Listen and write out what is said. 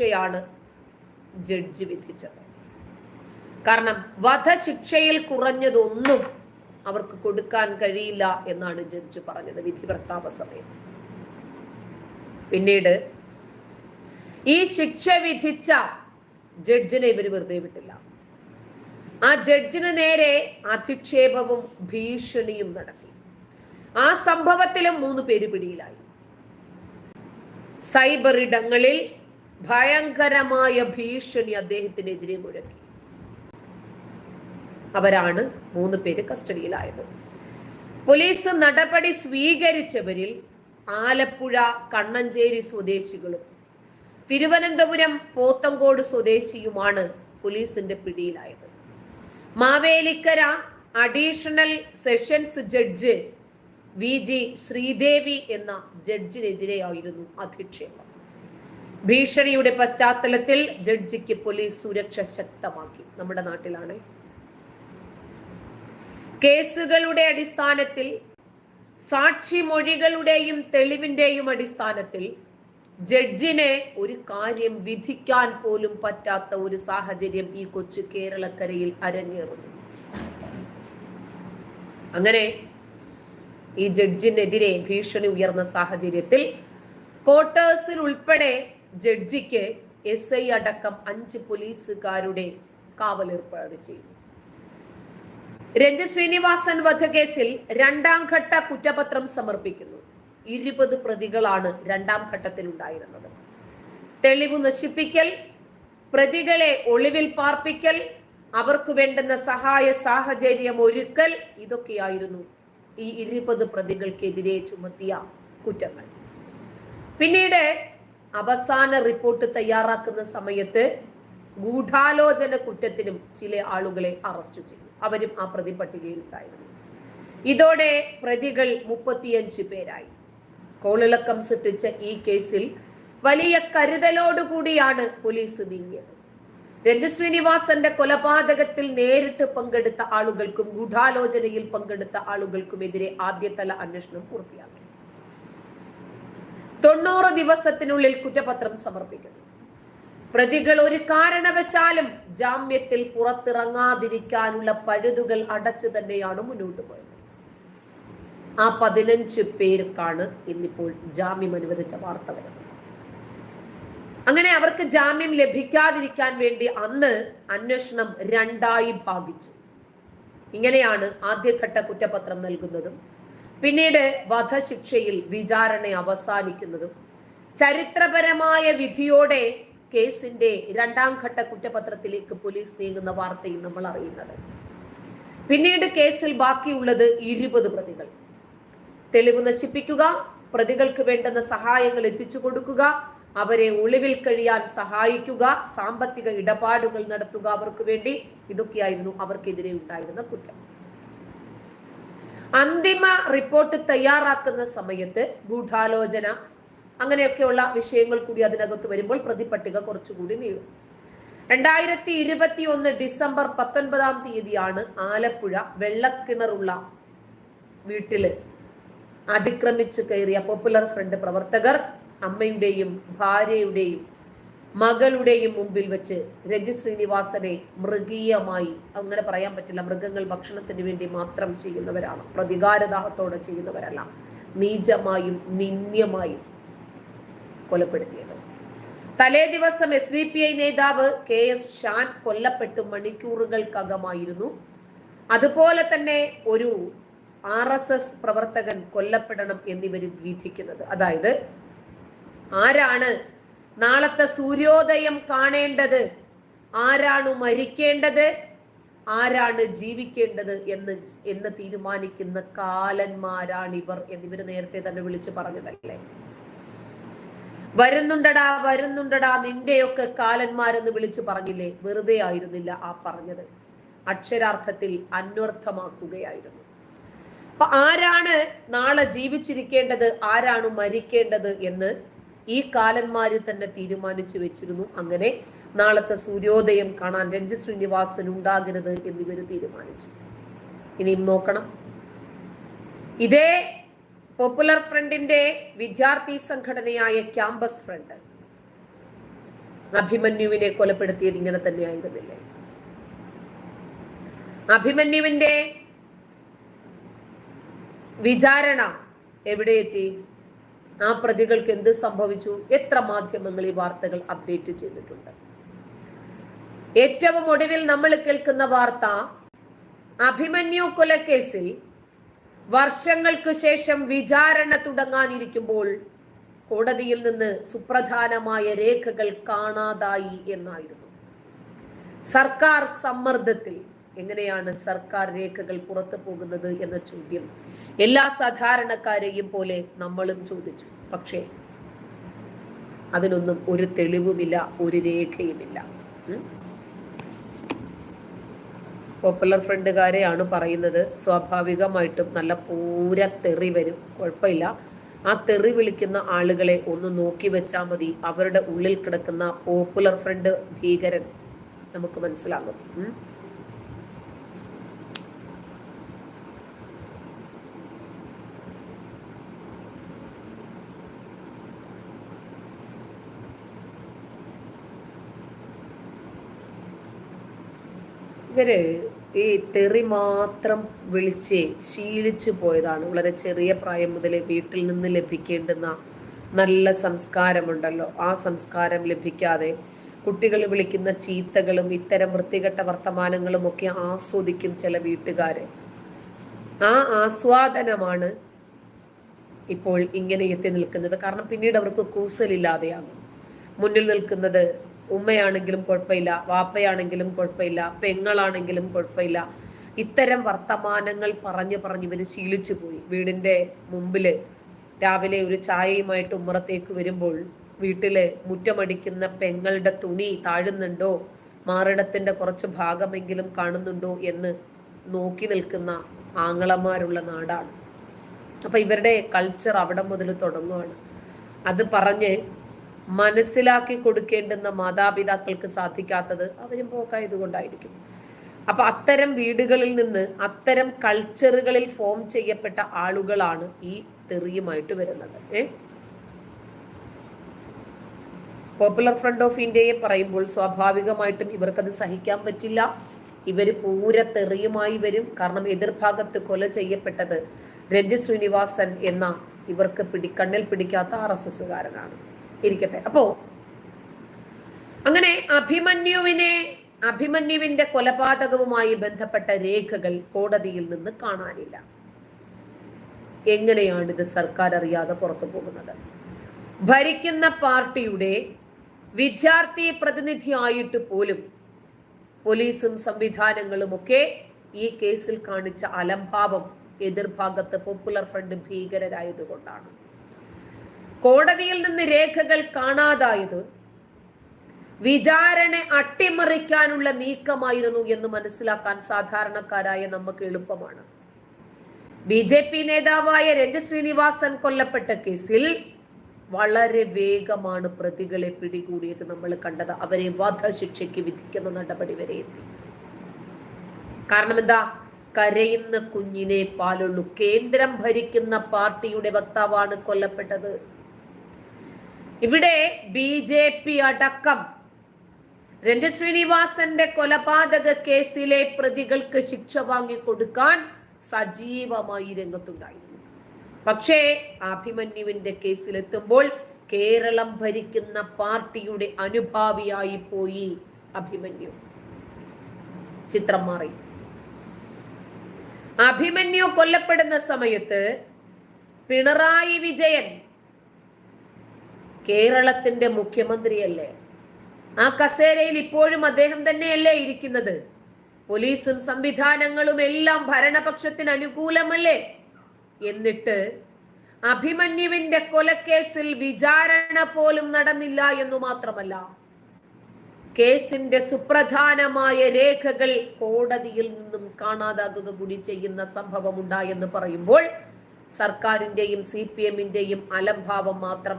ശിക്ഷയാണ് ജഡ്ജ് വിധിച്ചത്. കാരണം വധശിക്ഷയിൽ കുറഞ്ഞതൊന്നും അവർക്ക് കൊടുക്കാൻ കഴിയില്ല എന്നാണ് ജഡ്ജ് പറഞ്ഞത് വിധി പ്രസ്താവ സമയത്ത് പിന്നീട് ഈ ശിക്ഷ വിധിച്ച ജഡ്ജിനെ ഇവർ വെറുതെ വിട്ടില്ല. ആ ജഡ്ജിന് നേരെ അധിക്ഷേപവും ഭീഷണിയും നടത്തി. ആ സംഭവത്തിലും മൂന്ന് പേര് പിടിയിലായി. സൈബർ ഇടങ്ങളിൽ ഭയങ്കരമായ ഭീഷണി അദ്ദേഹത്തിനെതിരെ മുഴക്കി. അവരാണ് മൂന്ന് പേര് കസ്റ്റഡിയിലായത്. പോലീസ് നടപടി സ്വീകരിച്ചവരിൽ ആലപ്പുഴ കണ്ണഞ്ചേരി സ്വദേശികളും തിരുവനന്തപുരം പോത്തങ്കോട് സ്വദേശിയുമാണ് പോലീസിന്റെ പിടിയിലായത്. Mavelikkara additional sessions judge V G Sreedevi എന്ന ജഡ്ജിനെതിരെയായിരുന്നു അധിക്ഷേപം. ഭീഷണിയുടെ പശ്ചാത്തലത്തിൽ ജഡ്ജിക്ക് പോലീസ് സുരക്ഷ ശക്തമാക്കി. നമ്മുടെ നാട്ടിലാണ്. കേസുകളുടെ അടിസ്ഥാനത്തിൽ സാക്ഷിമൊഴികളുടെയും തെളിവിന്റെയും അടിസ്ഥാനത്തിൽ ജഡ്ജിനെ ഒരു കാര്യം വിധിക്കാൻ പോലും പറ്റാത്ത ഒരു സാഹചര്യം ഈ കൊച്ചു കേരളക്കരയിൽ അരങ്ങേറുന്നു. അങ്ങനെ ഈ ജഡ്ജിനെതിരെ ഭീഷണി ഉയർന്ന സാഹചര്യത്തിൽ കോട്ടേഴ്സിൽ ഉൾപ്പെടെ ജഡ്ജിക്ക് എസ് ഐ അടക്കം അഞ്ച് പോലീസുകാരുടെ കാവലേർപ്പാട് ചെയ്തു. രഞ്ജിത് ശ്രീനിവാസൻ വധക്കേസിൽ രണ്ടാം ഘട്ട കുറ്റപത്രം സമർപ്പിക്കുന്നു. ഇരുപത് പ്രതികളാണ് രണ്ടാം ഘട്ടത്തിൽ ഉണ്ടായിരുന്നത് തെളിവ് നശിപ്പിക്കൽ പ്രതികളെ ഒളിവിൽ പാർപ്പിക്കൽ അവർക്ക് വേണ്ടുന്ന സഹായ സാഹചര്യം ഒരുക്കൽ ഇതൊക്കെയായിരുന്നു ഈ ഇരുപത് പ്രതികൾക്കെതിരെ ചുമത്തിയ കുറ്റങ്ങൾ. പിന്നീട് അവസാന റിപ്പോർട്ട് തയ്യാറാക്കുന്ന സമയത്ത് ഗൂഢാലോചന കുറ്റത്തിനും ചില ആളുകളെ അറസ്റ്റ് ചെയ്തു. അവരും ആ പ്രതി പട്ടികയിൽ ഉണ്ടായിരുന്നു ഇതോടെ പ്രതികൾ മുപ്പത്തിയഞ്ച് പേരായി. കോളിളക്കം സൃഷ്ടിച്ച ഈ കേസിൽ വലിയ കരുതലോടുകൂടിയാണ് പോലീസ് നീങ്ങിയത്. രഞ്ജു ശ്രീനിവാസന്റെ കൊലപാതകത്തിൽ നേരിട്ട് പങ്കെടുത്ത ആളുകൾക്കും ഗൂഢാലോചനയിൽ പങ്കെടുത്ത ആളുകൾക്കും എതിരെ ആദ്യതല അന്വേഷണം പൂർത്തിയാക്കി. തൊണ്ണൂറ് ദിവസത്തിനുള്ളിൽ കുറ്റപത്രം സമർപ്പിക്കുന്നു. പ്രതികൾ ഒരു കാരണവശാലും ജാമ്യത്തിൽ പുറത്തിറങ്ങാതിരിക്കാനുള്ള പഴുതുകൾ അടച്ചു തന്നെയാണ് മുന്നോട്ട് പോയത്. ആ പതിനഞ്ച് പേർക്കാണ് ഇന്നിപ്പോൾ ജാമ്യം അനുവദിച്ച വാർത്ത വരുന്നത്. അങ്ങനെ അവർക്ക് ജാമ്യം ലഭിക്കാതിരിക്കാൻ വേണ്ടി അന്ന് അന്വേഷണം രണ്ടായി ഭാഗിച്ചു. ഇങ്ങനെയാണ് ആദ്യഘട്ട കുറ്റപത്രം നൽകുന്നതും പിന്നീട് വധശിക്ഷയിൽ വിചാരണ അവസാനിക്കുന്നതും ചരിത്രപരമായ വിധിയോടെ കേസിന്റെ രണ്ടാം ഘട്ട കുറ്റപത്രത്തിലേക്ക് പോലീസ് നീങ്ങുന്ന വാർത്തയും നമ്മൾ അറിയുന്നത്. പിന്നീട് കേസിൽ ബാക്കിയുള്ളത് ഇരുപത് പ്രതികൾ. തെളിവ് നശിപ്പിക്കുക പ്രതികൾക്ക് വേണ്ടുന്ന സഹായങ്ങൾ എത്തിച്ചു കൊടുക്കുക അവരെ ഒളിവിൽ കഴിയാൻ സഹായിക്കുക സാമ്പത്തിക ഇടപാടുകൾ നടത്തുക അവർക്ക് വേണ്ടി ഇതൊക്കെയായിരുന്നു അവർക്കെതിരെ ഉണ്ടായിരുന്ന കുറ്റം. അന്തിമ റിപ്പോർട്ട് തയ്യാറാക്കുന്ന സമയത്ത് ഗൂഢാലോചന അങ്ങനെയൊക്കെയുള്ള വിഷയങ്ങൾ കൂടി അതിനകത്ത് വരുമ്പോൾ പ്രതിപട്ടിക കുറച്ചുകൂടി നീളും. രണ്ടായിരത്തി ഇരുപത്തി ഒന്ന് ഡിസംബർ പത്തൊൻപതാം തീയതിയാണ് ആലപ്പുഴ വെള്ളക്കിണറുള്ള വീട്ടിൽ അതിക്രമിച്ചു കയറിയ പോപ്പുലർ ഫ്രണ്ട് പ്രവർത്തകർ അമ്മയുടെയും ഭാര്യയുടെയും മകളുടെയും മുമ്പിൽ വെച്ച് രജി ശ്രീനിവാസനെ മൃഗീയമായി അങ്ങനെ പറയാൻ പറ്റില്ല മൃഗങ്ങൾ ഭക്ഷണത്തിന് വേണ്ടി മാത്രം ചെയ്യുന്നവരാണ് പ്രതികാരദാഹത്തോടെ ചെയ്യുന്നവരല്ല നീചമായും നിന്ദ്യമായും കൊലപ്പെടുത്തിയത്. തലേ ദിവസം എസ് ഡി പി ഐ നേതാവ് കെ എസ് ഷാൻ കൊല്ലപ്പെട്ട് മണിക്കൂറുകൾക്കകമായിരുന്നു. അതുപോലെ തന്നെ ഒരു ആർ എസ് എസ് പ്രവർത്തകൻ കൊല്ലപ്പെടണം എന്നിവരും വിധിക്കുന്നത്. അതായത് ആരാണ് നാളത്തെ സൂര്യോദയം കാണേണ്ടത് ആരാണ് മരിക്കേണ്ടത്? ആരാണ് ജീവിക്കേണ്ടത് എന്ന് എന്ന് തീരുമാനിക്കുന്ന കാലന്മാരാണിവർ എന്നിവർ നേരത്തെ തന്നെ വിളിച്ചു പറഞ്ഞതല്ലേ? വരുന്നുണ്ടടാ വരുന്നുണ്ടടാ നിന്റെയൊക്കെ കാലന്മാരെന്ന് വിളിച്ചു പറഞ്ഞില്ലേ? വെറുതെ ആയിരുന്നില്ല ആ പറഞ്ഞത്. അക്ഷരാർത്ഥത്തിൽ അന്വർത്ഥമാക്കുകയായിരുന്നു. അപ്പൊ ആരാണ് നാളെ ജീവിച്ചിരിക്കേണ്ടത്? ആരാണ് മരിക്കേണ്ടത് എന്ന് ഈ കാലന്മാര് തന്നെ തീരുമാനിച്ചു വെച്ചിരുന്നു. അങ്ങനെ നാളത്തെ സൂര്യോദയം കാണാൻ രഞ്ജിത് ശ്രീനിവാസൻ ഉണ്ടാകരുത് എന്നിവർ തീരുമാനിച്ചു. ഇനിയും നോക്കണം. ഇതേ പോപ്പുലർ ഫ്രണ്ടിന്റെ വിദ്യാർത്ഥി സംഘടനയായ ക്യാമ്പസ് ഫ്രണ്ട് അഭിമന്യുവിനെ കൊലപ്പെടുത്തിയത് ഇങ്ങനെ തന്നെയായിരുന്നില്ലേ? അഭിമന്യുവിന്റെ വിചാരണ എവിടെ എത്തി? ആ പ്രതികൾക്ക് എന്ത് സംഭവിച്ചു? എത്ര മാധ്യമങ്ങൾ ഈ വാർത്തകൾ അപ്ഡേറ്റ് ചെയ്തിട്ടുണ്ട്? ഏറ്റവും ഒടുവിൽ നമ്മൾ കേൾക്കുന്ന വാർത്ത അഭിമന്യു കൊലക്കേസിൽ വർഷങ്ങൾക്ക് ശേഷം വിചാരണ തുടങ്ങാനിരിക്കുമ്പോൾ കോടതിയിൽ നിന്ന് സുപ്രധാനമായ രേഖകൾ കാണാതായി എന്നായിരുന്നു. സർക്കാർ സമ്മർദ്ദത്തിൽ എങ്ങനെയാണ് സർക്കാർ രേഖകൾ പുറത്തു പോകുന്നത് എന്ന ചോദ്യം എല്ലാ സാധാരണക്കാരെയും പോലെ നമ്മളും ചോദിച്ചു. പക്ഷേ അതിനൊന്നും ഒരു തെളിവുമില്ല ഒരു രേഖയുമില്ല. പോപ്പുലർ ഫ്രണ്ടുകാരെയാണ് പറയുന്നത് സ്വാഭാവികമായിട്ടും നല്ല പൂര തെറി വരും. കുഴപ്പമില്ല. ആ തെറി വിളിക്കുന്ന ആളുകളെ ഒന്ന് നോക്കി വെച്ചാൽ മതി. അവരുടെ ഉള്ളിൽ കിടക്കുന്ന പോപ്പുലർ ഫ്രണ്ട് ഭീകരൻ നമുക്ക് മനസ്സിലാകും. ഇവർ ഈ തെറി മാത്രം വിളിച്ച് ശീലിച്ചു പോയതാണ്. വളരെ ചെറിയ പ്രായം മുതൽ വീട്ടിൽ നിന്ന് ലഭിക്കേണ്ടുന്ന നല്ല സംസ്കാരമുണ്ടല്ലോ. ആ സംസ്കാരം ലഭിക്കാതെ കുട്ടികൾ വിളിക്കുന്ന ചീത്തകളും ഇത്തരം വൃത്തികെട്ട വർത്തമാനങ്ങളും ഒക്കെ ആസ്വദിക്കും ചില വീട്ടുകാര്. ആ ആസ്വാദനമാണ് ഇപ്പോൾ ഇങ്ങനെ എത്തി നിൽക്കുന്നത്. കാരണം പിന്നീട് അവർക്ക് കൂസലില്ലാതെയാകും മുന്നിൽ നിൽക്കുന്നത് ഉമ്മയാണെങ്കിലും കുഴപ്പമില്ല വാപ്പയാണെങ്കിലും കുഴപ്പമില്ല പെങ്ങളാണെങ്കിലും കുഴപ്പമില്ല. ഇത്തരം വർത്തമാനങ്ങൾ പറഞ്ഞു പറഞ്ഞ് ഇവർ ശീലിച്ചു പോയി. വീടിന്റെ മുമ്പിൽ രാവിലെ ഒരു ചായയുമായിട്ട് ഉമ്മറത്തേക്ക് വരുമ്പോൾ വീട്ടിൽ മുറ്റമടിക്കുന്ന പെങ്ങളുടെ തുണി താഴുന്നുണ്ടോ? മാറിടത്തിന്റെ കുറച്ച് ഭാഗമെങ്കിലും കാണുന്നുണ്ടോ എന്ന് നോക്കി നിൽക്കുന്ന ആങ്ങളമാരുള്ള നാടാണ്. അപ്പൊ ഇവരുടെ കൾച്ചർ അവിടെ മുതൽ തുടങ്ങുകയാണ് അത് പറഞ്ഞ് മനസ്സിലാക്കി കൊടുക്കേണ്ടുന്ന മാതാപിതാക്കൾക്ക് സാധിക്കാത്തത് അവരും പോക്കായതുകൊണ്ടായിരിക്കും. അപ്പൊ അത്തരം വീടുകളിൽ നിന്ന് അത്തരം കൾച്ചറുകളിൽ ഫോം ചെയ്യപ്പെട്ട ആളുകളാണ് ഈ തെറിയുമായിട്ട് വരുന്നത്. ഏ? പോപ്പുലർ ഫ്രണ്ട് ഓഫ് ഇന്ത്യയെ പറയുമ്പോൾ സ്വാഭാവികമായിട്ടും ഇവർക്കത് സഹിക്കാൻ പറ്റില്ല. ഇവർ പൂര തെറിയുമായി വരും. കാരണം എതിർഭാഗത്ത് കൊല ചെയ്യപ്പെട്ടത് രഞ്ജിത് ശ്രീനിവാസൻ എന്ന ഇവർക്ക് പിടി കണ്ണിൽ പിടിക്കാത്ത ആർ എസ് എസ്സുകാരനാണ്. ഇരിക്കട്ടെ. അപ്പോ അങ്ങനെ അഭിമന്യുവിനെ അഭിമന്യുവിന്റെ കൊലപാതകവുമായി ബന്ധപ്പെട്ട രേഖകൾ കോടതിയിൽ നിന്ന് കാണാനില്ല. എങ്ങനെയാണ് ഇത് സർക്കാർ അറിയാതെ പുറത്തു പോകുന്നത്? ഭരിക്കുന്ന പാർട്ടിയുടെ വിദ്യാർത്ഥി പ്രതിനിധിയായിട്ട് പോലും പോലീസും സംവിധാനങ്ങളും ഒക്കെ ഈ കേസിൽ കാണിച്ച അലംഭാവം എതിർഭാഗത്ത് പോപ്പുലർ ഫ്രണ്ട് ഭീകരരായതുകൊണ്ടാണ്. കോടതിയിൽ നിന്ന് രേഖകൾ കാണാതായത് വിചാരണ അട്ടിമറിക്കാനുള്ള നീക്കമായിരുന്നു എന്ന് മനസ്സിലാക്കാൻ സാധാരണക്കാരായ നമുക്ക് എളുപ്പമാണ്. ബി ജെ പി നേതാവായ രഞ്ജിത് ശ്രീനിവാസൻ കൊല്ലപ്പെട്ട കേസിൽ വളരെ വേഗമാണ് പ്രതികളെ പിടികൂടിയത് നമ്മൾ കണ്ടത്. അവരെ വധശിക്ഷയ്ക്ക് വിധിക്കുന്ന നടപടി വരെ എത്തി. കാരണം എന്താ? കരയുന്ന കുഞ്ഞിനെ പാലുള്ളൂ. കേന്ദ്രം ഭരിക്കുന്ന പാർട്ടിയുടെ വക്താവാണ് കൊല്ലപ്പെട്ടത്. ഇവിടെ ബി ജെ പി അടക്കം രഞ്ജിത് ശ്രീനിവാസന്റെ കൊലപാതക കേസിലെ പ്രതികൾക്ക് ശിക്ഷ വാങ്ങിക്കൊടുക്കാൻ സജീവമായി രംഗത്തുണ്ടായിരുന്നു. പക്ഷേ അഭിമന്യുവിന്റെ കേസിലെത്തുമ്പോൾ കേരളം ഭരിക്കുന്ന പാർട്ടിയുടെ അനുഭാവിയായി പോയി അഭിമന്യു. ചിത്രം മാറി. അഭിമന്യു കൊല്ലപ്പെടുന്ന സമയത്ത് പിണറായി വിജയൻ കേരളത്തിന്റെ മുഖ്യമന്ത്രിയല്ലേ? ആ കസേരയിൽ ഇപ്പോഴും അദ്ദേഹം തന്നെയല്ലേ ഇരിക്കുന്നത്? പോലീസും സംവിധാനങ്ങളും എല്ലാം ഭരണപക്ഷത്തിന് അനുകൂലമല്ലേ? എന്നിട്ട് അഭിമന്യുവിന്റെ കൊലക്കേസിൽ വിചാരണ പോലും നടന്നില്ല എന്നു മാത്രമല്ല കേസിന്റെ സുപ്രധാനമായ രേഖകൾ കോടതിയിൽ നിന്നും കാണാതാകുക കൂടി ചെയ്യുന്ന സംഭവം ഉണ്ടായെന്ന് പറയുമ്പോൾ സർക്കാരിന്റെയും സി പി എമ്മിന്റെയും അലംഭാവം മാത്രമല്ല.